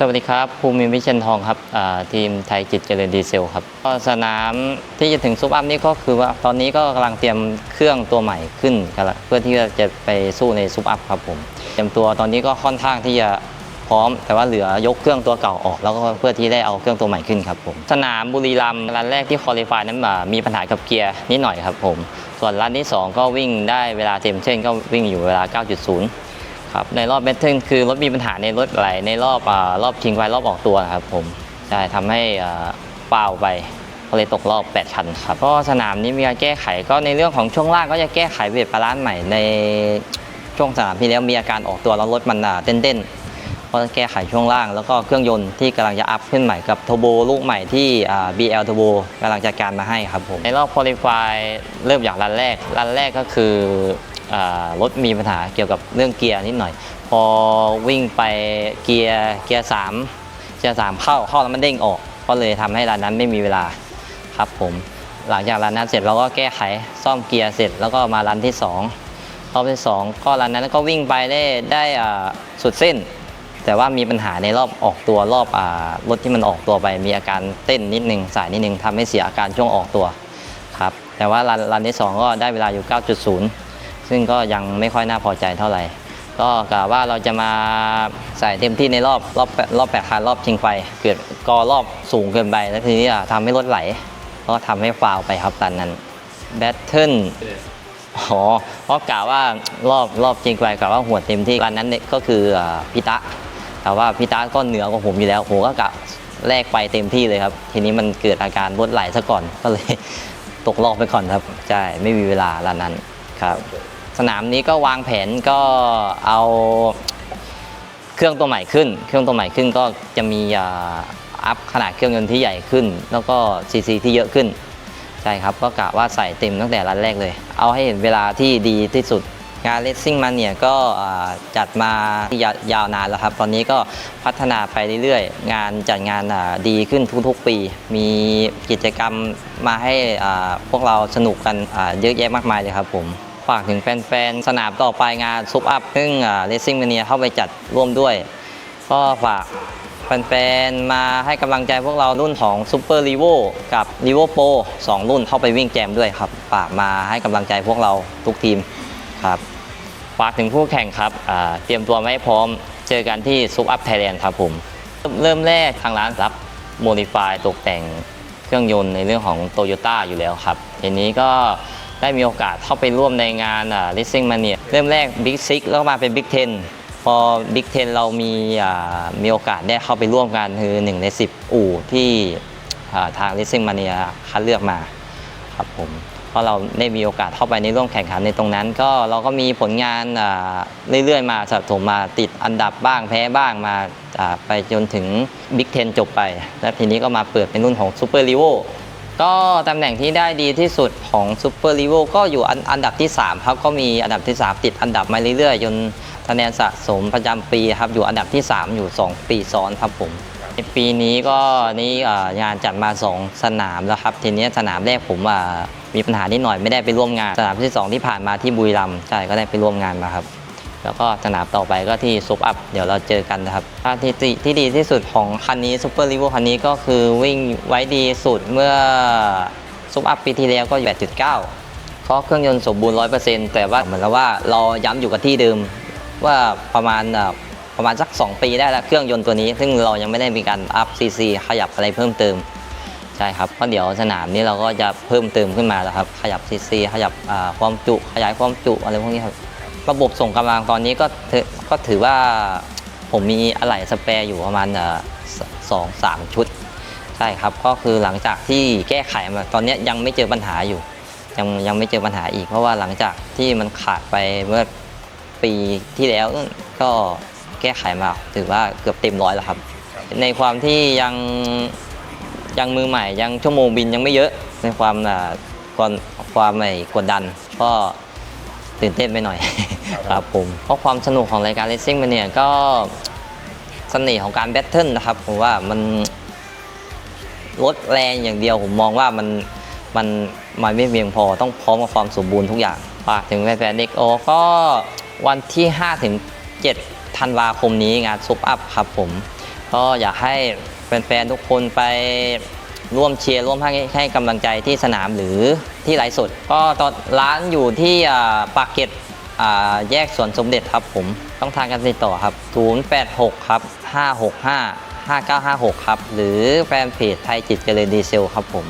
สวัสดีครับภูมิวิเชียนทองครับทีมไทยจิตเจริญดีเซลครับก็สนามที่จะถึงซุปอัพนี่ก็คือว่าตอนนี้ก็กำลังเตรียมเครื่องตัวใหม่ขึ้นกันละเพื่อที่จะไปสู้ในซุปอัพครับผมเตรียมตัวตอนนี้ก็ค่อนข้างที่จะพร้อม แต่ว่าเหลือยกเครื่องตัวเก่าออก แล้วก็เพื่อที่ได้เอาเครื่องตัวใหม่ขึ้นครับผมสนามบุรีรัมย์รันแรกที่คอลี่ฟายนั้นมีปัญหากับเกียร์นิดหน่อยครับผมส่วนรันที่สองก็วิ่งได้เวลาเต็มเช่น ก็วิ่งอยู่เวลา 9.0 ครับในรอบแบทเทิลคือรถมีปัญหาในรถไหลในรอบอรอบชิงไฟรอบออกตัวนะครับผมใช่ทำให้เป้าไปก็เลยตกรอบ 8 คันครับก็สนามนี้มีการแก้ไขก็ในเรื่องของช่วงล่างก็จะแก้ไขเวทบาลานซ์ใหม่ในช่วงสนามที่แล้วมีอาการออกตัวแล้วรถมันเต้นๆก็จะแก้ไขช่วงล่าง แล้วก็เครื่องยนต์ที่กำลังจะอัพขึ้นใหม่กับโทโบลูกใหม่ที่อ่า BL Turbo กำลังจัดการมาให้ครับผมในรอบคุริฟายเริ่มจากรันแรกรันแรกก็คือ รถมีปัญหาเกี่ยวกับเรื่องเกียร์นิดหน่อย พอวิ่งไปเกียร์เกียร์สามเกียร์สามเข้าเข้าแล้วมันเด้งออก ก็เลยทำให้ร้านนั้นไม่มีเวลาครับผมหลังจากร้านนั้นเสร็จเราก็แก้ไขซ่อมเกียร์เสร็จแล้วก็มาร้านที่สองรอบที่สองก็ร้านนั้นก็วิ่งไปได้ได้สุดเส้น แต่ว่ามีปัญหาในรอบออกตัวรอบรถที่มันออกตัวไป มีอาการเต้นนิดนึงสายนิดนึงทำให้เสียอาการช่วงออกตัวครับแต่ว่ารันรันที่สองก็ได้เวลาอยู่ 9.0 ซึ่งก็ยังไม่ค่อยน่าพอใจเท่าไหร่ ก็กะว่าเราจะมาใส่เต็มที่ในรอบรอบแปดรอบแปดคันรอบชิงไฟ เกิดกอรอบสูงเกินไป แล้วทีนี้อะทำให้รถไหล ก็ทำให้ฟาวไปครับตอนนั้นแบทเทิลอ๋อเพราะกะว่ารอบรอบชิงไฟกะว่าหัวเต็มที่รันนั้นเนี่ยก็คือพิตะ แต่ว่าพิตะก็เหนือกว่าผมอยู่แล้วผมก็กะแลกไปเต็มที่เลยครับ ทีนี้มันเกิดอาการรถไหลซะก่อนก็เลยตกรอบไปก่อนครับ ใช่ ไม่มีเวลาร้านนั้นครับ สนามนี้ก็วางแผนก็เอาเครื่องตัวใหม่ขึ้น เครื่องตัวใหม่ขึ้นก็จะมีอัพขนาดเครื่องยนต์ที่ใหญ่ขึ้น แล้วก็ซีซีที่เยอะขึ้นใช่ครับก็กะว่าใส่เต็มตั้งแต่รันแรกเลย เอาให้เห็นเวลาที่ดีที่สุดงานเลสซิ่งมันเนี่ยก็จัดมายายาวนานแล้วครับ ตอนนี้ก็พัฒนาไปเรื่อยๆ งานจัดงานดีขึ้นทุกๆปี มีกิจกรรมมาให้พวกเราสนุกกันเยอะแยะมากมายเลยครับผม ฝากถึงแฟนๆ สนามต่อไปงานซุปอัพซึ่งเลสซิ่งมเนียเข้าไปจัดร่วมด้วย ก็ฝากแฟนๆ มาให้กำลังใจพวกเรารุ่นของ Super r e v o กับ r e v o Pro 2รุ่นเข้าไปวิ่งแจมด้วยครับ ฝากมาให้กำลังใจพวกเราทุกทีมครับฝากถึงผู้แข่งครับเตรียมตัวไม่พร้อมเจอกันที่ซุปอัพไทยแลนด์ครับผม เริ่มแรกทางร้านรับโมดิฟายตกแต่งเครื่องยนต์ในเรื่องของโตโยต้าอยู่แล้วครับทีนี้ก็ ได้มีโอกาสเข้าไปร่วมในงานอ่า Racing Mania เริ่มแรก Big Six แล้วมาเป็น Big Ten พอ Big Ten เรามีมีโอกาสได้เข้าไปร่วมกันคือ1ใน 10 อู่ที่อ่าทาง Racing Mania คัดเลือกมาครับผมเพราะเราได้มีโอกาสเข้าไปในร่วมแข่งขันในตรงนั้น ก็เราก็มีผลงานเรื่อยๆ มาสะสมมาติดอันดับบ้างแพ้บ้างมาไปจนถึงบิ๊กเทนจบไป แล้วทีนี้ก็มาเปิดเป็นรุ่นของซูเปอร์ลีโว ก็ตำแหน่งที่ได้ดีที่สุดของซูเปอร์ลีโวก็อยู่อันอันดับที่ 3 ครับ ก็มีอันดับที่ 3 ติดอันดับมาเรื่อยๆจนคะแนนสะสมประจำปีครับอยู่อันดับที่ 3 อยู่ 2 ปีซ้อนครับผมในปีนี้ก็นี่งานจัดมา 2 สนามแล้วครับ ทีนี้สนามแรกผมมีปัญหานิดหน่อยไม่ได้ไปร่วมงาน สนามที่ 2 ที่ผ่านมาที่บุรีรัมย์ใช่ก็ได้ไปร่วมงานมาครับ แล้วก็สนามต่อไปก็ที่ซุปอัพเดี๋ยวเราเจอกันนะครับถ้าที่ที่ที่ดีที่สุดของคันนี้ซูเปอร์ลีโวคันนี้ก็คือวิ่งไว้ดีสุดเมื่อซุปอัพปีที่แล้วก็8.9เพราะเครื่องยนต์สมบูรณ์ 100%แต่ว่าเหมือนกับว่าเราย้ำอยู่กับที่เดิมว่าประมาณประมาณสัก 2 ปีได้แล้วเครื่องยนต์ตัวนี้ ซึ่งเรายังไม่ได้มีการอัพซีซีขยับอะไรเพิ่มเติมใช่ครับเพราะเดี๋ยวสนามนี้เราก็จะเพิ่มเติมขึ้นมาแล้วครับ ขยับซีซีขยับความจุขยายความจุอะไรพวกนี้ครับ ระบบส่งกำลังตอนนี้ก็ถือก็ถือว่าผมมีอะไหล่สเปร์อยู่ประมาณสองสามชุด ใช่ครับ ก็คือหลังจากที่แก้ไขมาตอนนี้ยังไม่เจอปัญหาอยู่ ยังยังไม่เจอปัญหาอีก เพราะว่าหลังจากที่มันขาดไปเมื่อปีที่แล้วก็แก้ไขมาถือว่าเกือบเต็มร้อยแล้วครับ ในความที่ยังยังมือใหม่ยังชั่วโมงบินยังไม่เยอะในความความความไม่กดดันก็ตื่นเต้นไปหน่อย ครับผมเพราะความสนุกของรายการ Racing มันเนี่ยก็เสน่ห์ของการแบทเทิลนะครับผมว่ามันรถแรงอย่างเดียวผมมองว่ามันมันมันไม่เพียงพอต้องพร้อมกับความสมบูรณ์ทุกอย่างฝากถึงแฟนๆเด็กโอก็วันที่5ถึง7ธันวาคมนี้งานซุปอัพครับผม ก็อยากให้แฟนๆทุกคนไปร่วมเชียร์ร่วมให้ให้กำลังใจที่สนามหรือที่ไลฟ์สด ก็ตอนร้านอยู่ที่ปากเกร็ด แยกสวนสมเด็จครับผม ต้องทางการติดต่อครับ 086 ครับ 565 5956 ครับ หรือแฟนเพจไทยจิตเจริญดีเซลครับผม